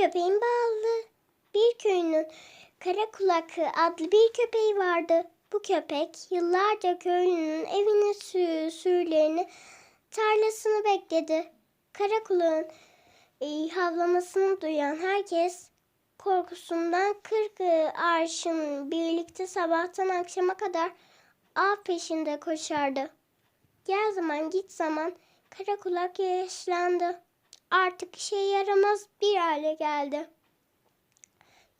köpeğin bağlı. Bir köyünün Karakulak adlı bir köpeği vardı. Bu köpek yıllarca köylünün evini sü sürülerini tarlasını bekledi. Karakulağın e, havlamasını duyan herkes korkusundan kırk e, arşın birlikte sabahtan akşama kadar av peşinde koşardı. Gel zaman git zaman karakulak yaşlandı. Artık işe yaramaz bir hale geldi.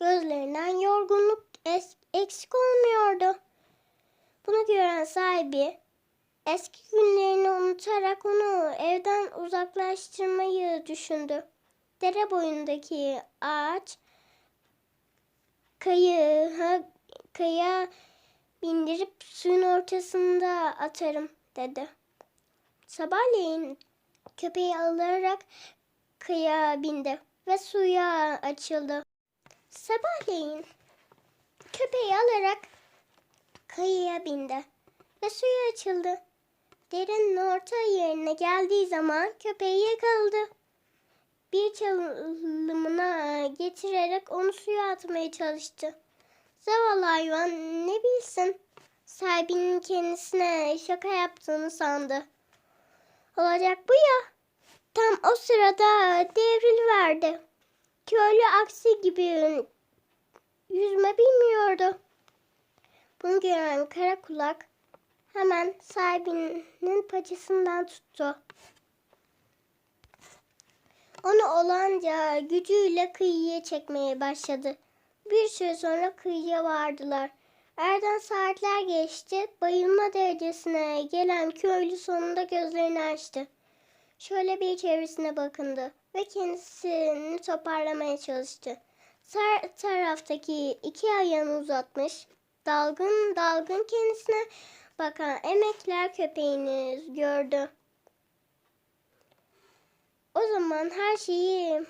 Gözlerinden yorgunluk es- eksik olmuyordu. Bunu gören sahibi eski günlerini unutarak onu evden uzaklaştırmayı düşündü. Dere boyundaki ağaç kayı kaya bindirip suyun ortasında atarım dedi. Sabahleyin köpeği alarak kıyıya bindi ve suya açıldı. Sabahleyin köpeği alarak kayıya bindi ve suya açıldı. Derenin orta yerine geldiği zaman köpeği yakaladı. Bir çalımına getirerek onu suya atmaya çalıştı. Zavallı hayvan ne bilsin sahibinin kendisine şaka yaptığını sandı. Olacak bu ya. Tam o sırada devriliverdi. Köylü aksi gibi yüzme bilmiyordu. Bunu gören kara kulak hemen sahibinin paçasından tuttu. Onu olanca gücüyle kıyıya çekmeye başladı. Bir süre sonra kıyıya vardılar. Erden saatler geçti. Bayılma derecesine gelen köylü sonunda gözlerini açtı. Şöyle bir çevresine bakındı ve kendisini toparlamaya çalıştı. Sağ taraftaki iki ayağını uzatmış, dalgın dalgın kendisine bakan emekler köpeğini gördü. O zaman her şeyi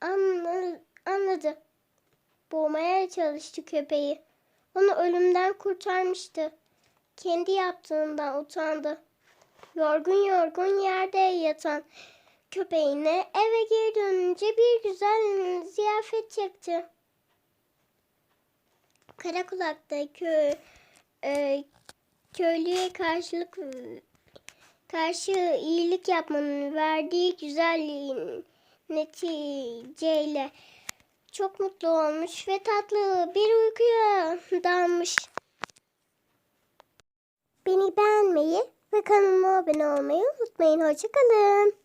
anla- anladı. Boğmaya çalıştı köpeği. Onu ölümden kurtarmıştı. Kendi yaptığından utandı. Yorgun yorgun yerde yatan köpeğine eve geri dönünce bir güzel ziyafet çekti. Karakulak'ta kö, e, köylüye karşılık karşı iyilik yapmanın verdiği güzel neticeyle çok mutlu olmuş ve tatlı bir uykuya dalmış. Beni beğenmeyi ve kanalıma abone olmayı unutmayın. Hoşçakalın.